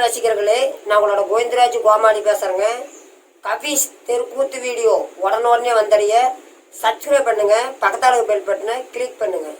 ரசிகர்களே நான் உங்களோட கோவிந்தராஜ் கோமாளி பேசுறேங்க கபீஸ் தெருக்கூத்து வீடியோ உடனே வந்தடைய சப்ஸ்கிரைப் பண்ணுங்க பக்கத்தால பெல் பட்டனை கிளிக் பண்ணுங்க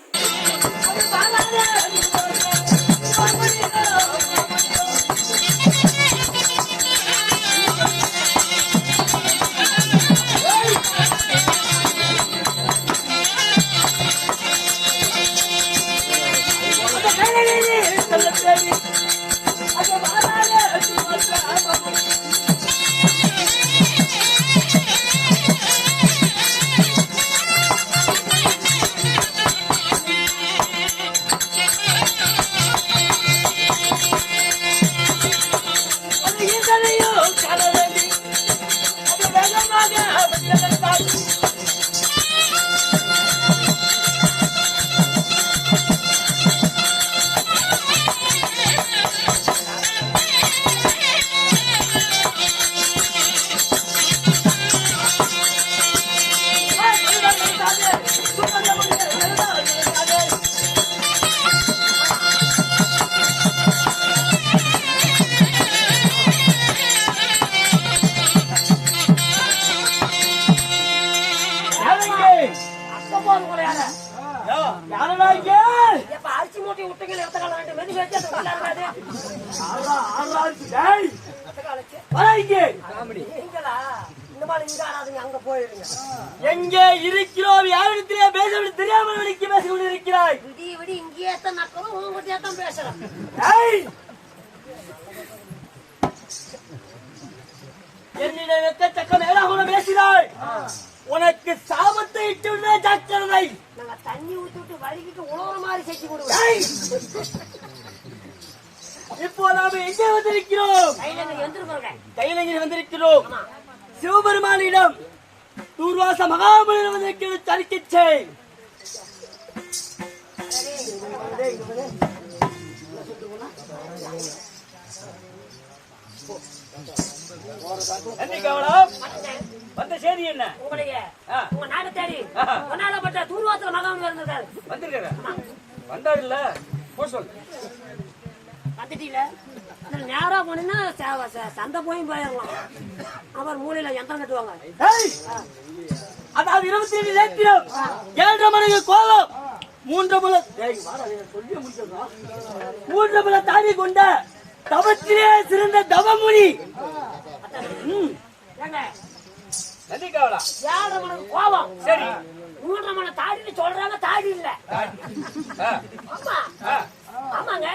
அரிசி மூட்டை விட்டுங்க எடுத்த காலம் ரெண்டு மெது வச்சு ஆடாதுங்க அங்க போயிருங்க. எங்கே இருக்கிறோம்? யாரிடத்திலே பேச தெரியாமல் விളിக்கு பேசிக் கொண்டிருக்கிறாய்? விடி விடி இங்கேயே தான் நக்கணும் உங்ககிட்டயே தான் பேசுறேன்! என்னிடம் எக்கச்சக்க மேலாக பேசினாய். உனக்கு சாபத்தை இட்டு ஜாக்கிரதை நாங்க தண்ணி ஊத்தி விட்டு வலிக்கிட்டு உழவுற மாதிரி செஞ்சு கொடுவோம்! இப்போ நாம எங்கே வந்திருக்கிறோம்? கையிலங்கில் வந்திருக்கிறோம். சிவபெருமானிடம் தூர்வாச மகாபலிடம் வந்திருக்கிறது தரிக்கிச்சை நன்றி கவலம் வந்த செய்தி என்ன? உங்களுடைய ஆ. உங்க நாடு தேடி ஆஹா. ஒன்னாலப்பட்ட தூர்வாசல மகான் இருந்திருக்காரு வந்திருக்கிற வந்தாரு இல்ல போ சொல் வந்துட்டீல இதுல நேரா போனீங்கன்னா சந்தை போய் போயிடலாம். அப்புறம் மூலையில யந்திரம் கட்டுவாங்க! அதாவது இருபத்தி ஏழு நேத்திரம் ஏழரை மணிக்கு கோலம் மூன்று சொல்லி முடிச்சிடுறோம். மூன்று முல தாடி கொண்ட தவத்திலே சிறந்த தவமுனி. கோபம்? சரி. மூன்றரை மணி தாடின்னு சொல்றாங்க தாடி இல்ல. ஆமா. ஆமாங்க.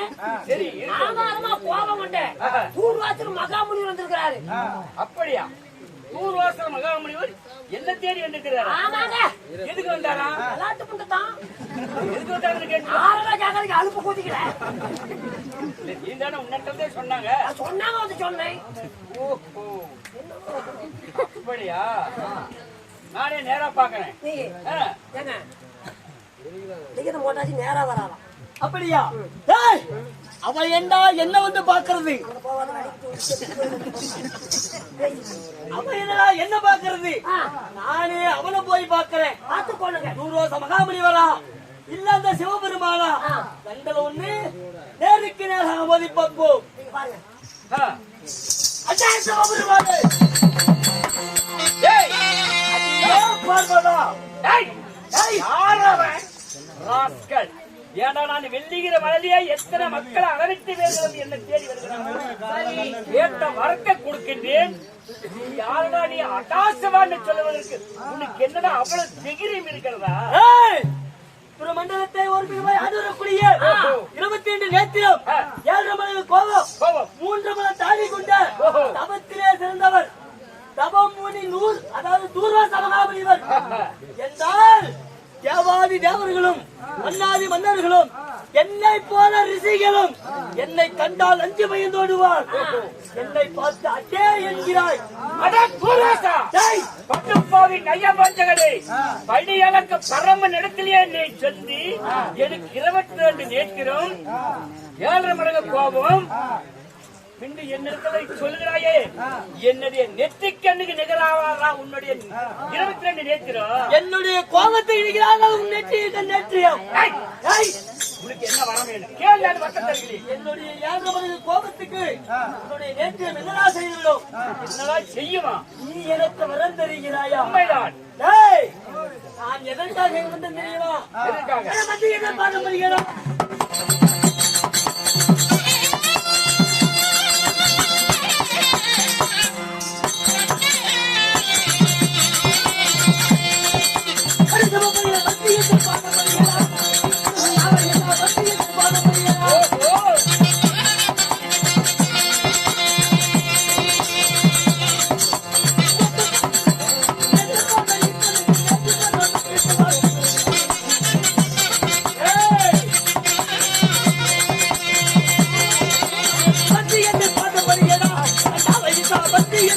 சரி ஆதாரமா கோபம் கொண்டு. தூர்வாசல் மகாமுனி வந்திருக்கிறாரு. அப்படியா? நூறுவாசல் மகாமுனிவர் என்ன தேடி வந்திருக்கிறாரா? ஆமாங்க. எதுக்கு வந்தாரா? விளையாட்டு புண்டு கேட்கறதுக்கு அலுப்பு கூட்டிக்கல நீ தானே உன்னிட்டதே சொன்னாங்க. சொன்னாங்க வந்து சொன்னேன். ஓஹோ. அப்படியா? நானே நேரா பாக்குறேன். டிக்கெட் போட்டாச்சு நேரா வராலாம் அப்படியா? அவள் என்ன என்ன வந்து பாக்குறது? அவன் என்னடா என்ன பாக்குறது? நானே அவனை போய் பாக்குறேன். பார்த்து கொள்ளுங்க. நூறு வருஷம் மகாபலிவரா இல்ல அந்த சிவபெருமானா ரெண்டுல ஒண்ணு நேருக்கு நேராக மோதி பார்ப்போம். அச்சா, சிவபெருமானே! ஏய், பார்வதா! ராஸ்கல். நான் வெள்ளிகிற மலையிலே எத்தனை மக்களை அரவித்து வேறுகிறது என்ன தேடி வருகிறான். கேட்ட வரத்தை கொடுக்கின்றேன். நீ யாரடா நீ அடாசவான்னு சொல்லுவதற்கு உனக்கு என்னடா அவ்வளவு திகிரியம் இருக்கிறதா? மண்டலத்தை ஒரு மிகமாய் ஆதரக்கூடிய இருபத்தி ரெண்டு நேத்திரம் ஏழரை மணி கோபம். மூன்று மணி தாடி கொண்ட தபத்திலே சிறந்தவர். தபம் முனி நூல் அதாவது தூர்வாச மகாபலிவர். என்றால் தேவாதி தேவர்களும் மன்னாதி மன்னர்களும் என்னை போல ரிஷிகளும் என்னை கண்டால் அஞ்சு பயந்தோடுவார் என்னை பார்த்து அட்டே என்கிறாய். டேய், பட்டுப்பாவி நயபஞ்சகனே படி எனக்கு பரம இடத்திலே நீ சொல்லி எனக்கு இருபத்தி ரெண்டு நேத்திரம் ஏழரை மடங்கு கோபம். பின்பு என்னிடத்தை சொல்லுகிறாயே என்னுடைய நெற்றிக்கண்ணுக்கு நிகராவாரா உன்னுடைய இருபத்தி ரெண்டு நேத்திரம் என்னுடைய கோபத்தை இடிக்கிறார்கள் உன் நெற்றியில் நெற்றியம்? உனக்கு என்ன வர வேண்டும் கேள்வி அது வட்டம் தருகிறேன் என்னுடைய கோபத்துக்கு உன்னுடைய நேற்று என்னடா செய்துவிடும்? என்னதான் செய்யுமா? நீ எனக்கு வரம் தருகிறாயா? உண்மைதான். டேய், நான் எதற்காக வந்தேன் தெரியுமா? எதற்காக? என்ன பார்க்க முடிகிறா ஓ ஏய்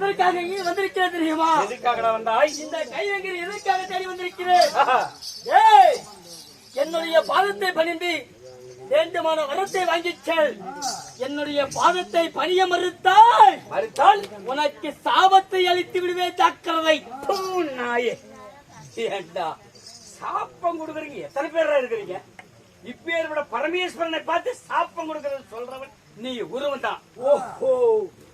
எதற்காக இங்கே வந்திருக்கிறேன் தெரியுமா? எதுக்காகடா வந்தாய்? இந்த கைவங்கிரி எதற்காக தேடி வந்திருக்கிறேன். ஏய் என்னுடைய பாதத்தை பணிந்து வேண்டுமான வரத்தை வாங்கிச் செல். என்னுடைய பாதத்தை பணிய மறுத்தால் மறுத்தால்? உனக்கு சாபத்தை அளித்து விடுவேன் ஜாக்கிரதை பூ நாயே. ஏண்டா? சாப்பம் கொடுக்குறீங்க. எத்தனை பேரா இருக்கிறீங்க? இப்பேர் விட பரமேஸ்வரனை பார்த்து சாப்பம் கொடுக்கறது சொல்றவன் நீ உருவம் தான் ஓஹோ.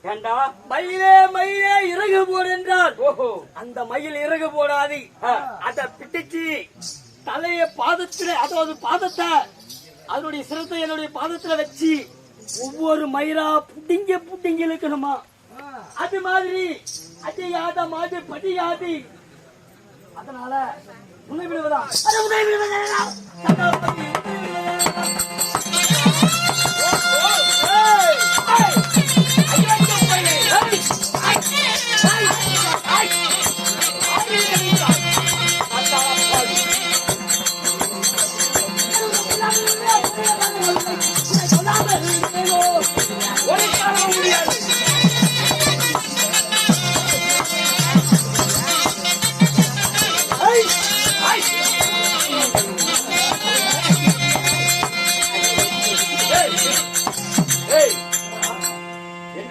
ஏண்டா மயிலே மயிலே இறகு போடு என்றால் ஓஹோ அந்த மயில் இறகு போடாது. அத பிடிச்சு தலைய பாதத்துல அதாவது பாதத்தை அதனுடைய சிரத்தை என்னுடைய பாதத்துல வச்சு ஒவ்வொரு மயிரா புடிங்க புடிங்க இழுக்கணுமா அது மாதிரி அஜயாத மாது படியாது அதனால உன்னை விடுவதா அட, உன்னை விடுவதா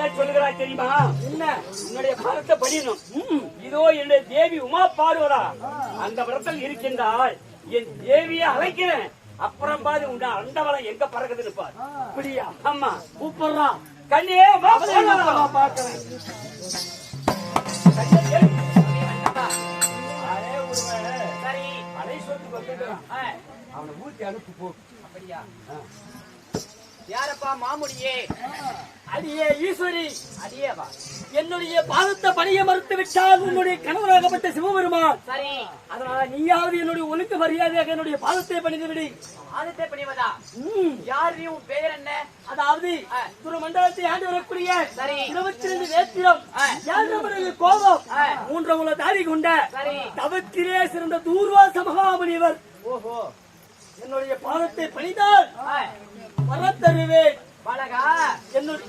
என்ன சொல்லுகிறாய் தெரியுமா? என்ன உன்னுடைய பாரத்தை படியணும். இதோ என்னுடைய தேவி உமா பாடுவதா? அந்த விரத்தில் இருக்கின்றாள். என் தேவியை அழைக்கிறேன். அப்புறம் பாரு உங்க அண்டவளம் எங்க பறக்குதுன்னு பாரு. அப்படியா ஆமா கூப்பிடுறா. கண்ணியே பாக்குறேன். அவனை ஊத்தி அனுப்பு போ. அப்படியா? யாரப்பா மாமுடியே அடியே ஈஸ்வரி. அடியேவா என்னுடைய பாதத்தை பணிய மறுத்து விட்டால் உன்னுடைய கணவராகப்பட்ட சிவபெருமான். சரி. அதனால நீயாவது என்னுடைய ஒழுக்க மரியாதையாக என்னுடைய பாதத்தை பணிந்து விடு. ஆதித்ய பணிவதா. யார் நீ உன் பெயர் என்ன? அதாவது துரு மண்டலத்தை ஆண்டு வரக்கூடிய சரி. இருபத்தி ரெண்டு நேத்திரம். ஏழு கோபம் உள்ள தாடி கொண்ட. தவத்திலே சிறந்த தூர்வாச மகாமுனிவர். ஓஹோ. என்னுடைய பாதத்தை பணிந்தால் வர தருவேன் பாலகா என்னுடைய?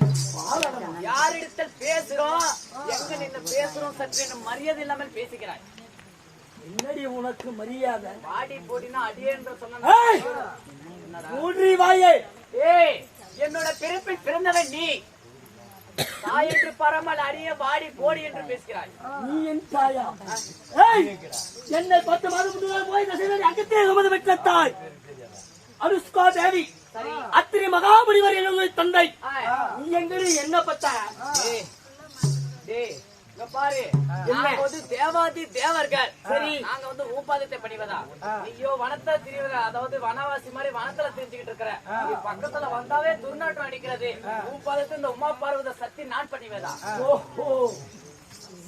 யாரிடத்தில் பேசுறோம்? எங்க நின்று பேசுறோம்? சற்று என்ன மரியாதை இல்லாமல் பேசுகிறாய். என்னடி உனக்கு மரியாதை? பாடி போடினா அடியே என்று ஏய்! சொன்ன வாயே! ஏய் என்னோட பிறப்பில் பிறந்தவன் நீ. தாய் என்று பரமல் அடிய வாடி போடி என்று பேசுகிறாய். நீ என் தாயா! என்னை பத்து மாதம் போய் பெற்ற தாய் அனுஷ்கா தேவி. அத்திரி மகாமுனிவர் என்னுடைய தந்தை. நீ எங்கடி என்ன பத்த பாரு. வந்து தேவாதி தேவர்கள். சரி. நாங்க வந்து ஊப்பாதத்தை பணிவதா ஐயோ வனத்தை திரிவதா? அதாவது வனவாசி மாதிரி வனத்துல தெரிஞ்சுக்கிட்டு இருக்கிற. பக்கத்துல வந்தாவே துர்நாற்றம் அடிக்கிறது. ஊப்பாதத்தை இந்த உமா பார்வத சக்தி நான் பண்ணிவதா? ஓஹோ.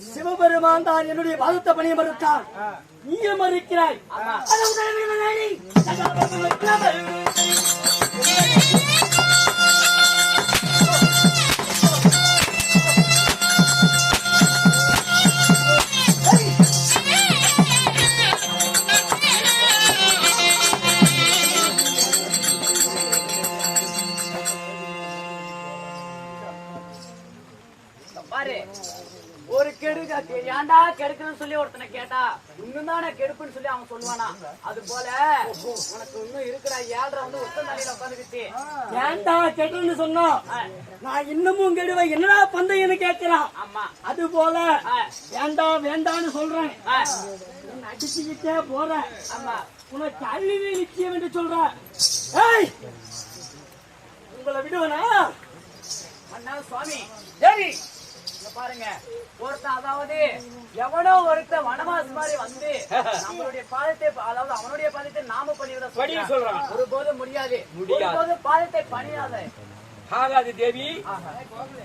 சிவபெருமான் தான் என்னுடைய பாதத்தை பணிய மறுத்தான் நீயும் மறுக்கிறாய். சொல்லி ஒருத்தனை கேட்டா இன்னும் தானே கெடுப்புன்னு சொல்லி அவன் சொல்லுவானா? அது போல உனக்கு இன்னும் இருக்கிற ஏழ்ரை வந்து ஒத்த தலையில உட்காந்துக்கிச்சு. ஏன்டா கெட்டுன்னு சொன்னோம் நான் இன்னமும் கெடுவேன். என்னடா பந்தயன்னு கேட்கிறான் ஆமா. அது போல. வேண்டாம் வேண்டாம்னு சொல்றேன்? அடிச்சுக்கிட்டே போறேன். ஆமா. உனக்கு அழிவே நிச்சயம் என்று சொல்றேன் ஏய்! உங்களை விடுவனா? அண்ணா சுவாமி. சரி பாருங்க ஒருத்தன் அதாவது எவனோ ஒருத்தன் வனவாசி மாதிரி வந்து நம்மளுடைய பாதத்தை அதாவது அவனுடைய பாதத்தை நாம பண்ணிவிட சொல்றான். ஒருபோதும் முடியாது. முடியாது. ஒருபோதும் பாதத்தை பணியாத. ஆகாது தேவி.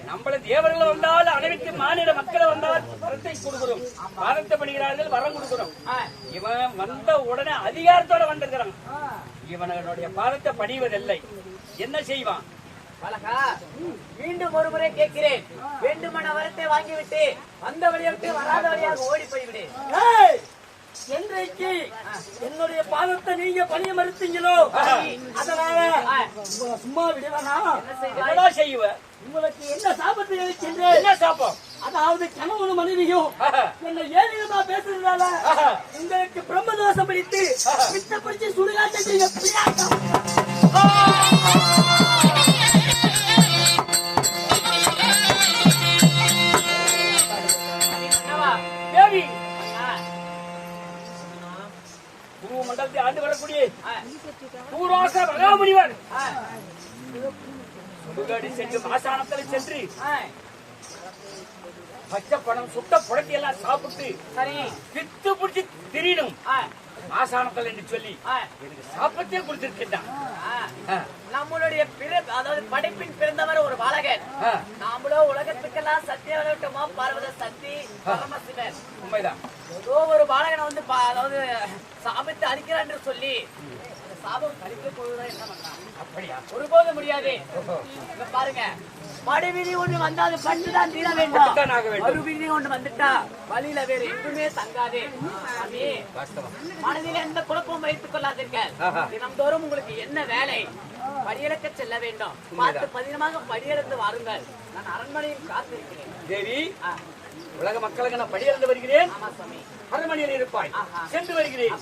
நம்மள தேவர்கள் வந்தால் அனைத்து மாநில மக்களை வந்தால் வரத்தை கொடுக்கிறோம். பாரத்தை பண்ணுகிறார்கள் வரம் கொடுக்கிறோம். இவன் வந்த உடனே அதிகாரத்தோட வந்திருக்கிறான். இவனுடைய பாதத்தை பணிவதில்லை. என்ன செய்வான்? பலகா மீண்டும் ஒரு முறை கேட்கிறேன். வேண்டுமான வரத்தை வாங்கிவிட்டு வந்த வழியை விட்டு வராத வழியாக ஓடி போய்விடு. என்றைக்கு என்னுடைய பாதத்தை நீங்க பணிய மறுத்தீங்களோ? அதனால உங்களை சும்மா விடுவனா? என்னடா செய்வ? உங்களுக்கு என்ன சாபத்தை அளிக்கின்றேன்? என்ன சாப்பம் அதாவது கணவனும் மனைவியும் என்னை ஏழியமா பேசுறதால உங்களுக்கு பிரம்மதோஷம் பிடித்து மிச்சப்படிச்சு சுடுகாட்டை செய்ய பிரியாட்டம். பச்சை பழம் சுட்ட புடத்தி எல்லாம் சாப்பிட்டு சரி. பித்து பிடிச்சி திரியணும் என்று சொல்லி எனக்கு கொடுத்திருக்கின்றான். நம்மளுடைய அதாவது படைப்பின் பிறந்தவர் ஒரு பாலகன். நாமளோ உலகத்துக்கெல்லாம் சத்திய விளக்கமா பார்வத சக்தி பரமசிவன். உண்மைதான். ஏதோ ஒரு பாலகனை வந்து அதாவது சாபத்தை அழிக்கிறான் என்று சொல்லி சாபம் கழிக்க போவதா என்ன பண்ணலாம் அப்படியா? ஒருபோது முடியாது. பாருங்க. மறுவிதி ஒண்ணு வந்தா அது பண்டுதான் தீர வேண்டும். மறுவிதி ஒண்ணு வந்துட்டா வழியில வேற எங்குமே தங்காது. மனதில் எந்த குழப்பமும் வைத்துக் கொள்ளாதீர்கள். தினம்தோறும் உங்களுக்கு என்ன வேலை? படியிறக்க செல்ல வேண்டும். பார்த்து பதினமாக படியிறந்து வாருங்கள். நான் அரண்மனையில் காத்திருக்கிறேன். தேவி உலக மக்களுக்கு நான் படியிருந்து வருகிறேன். அரண்மனையில் இருப்பாய். சென்று வருகிறேன்.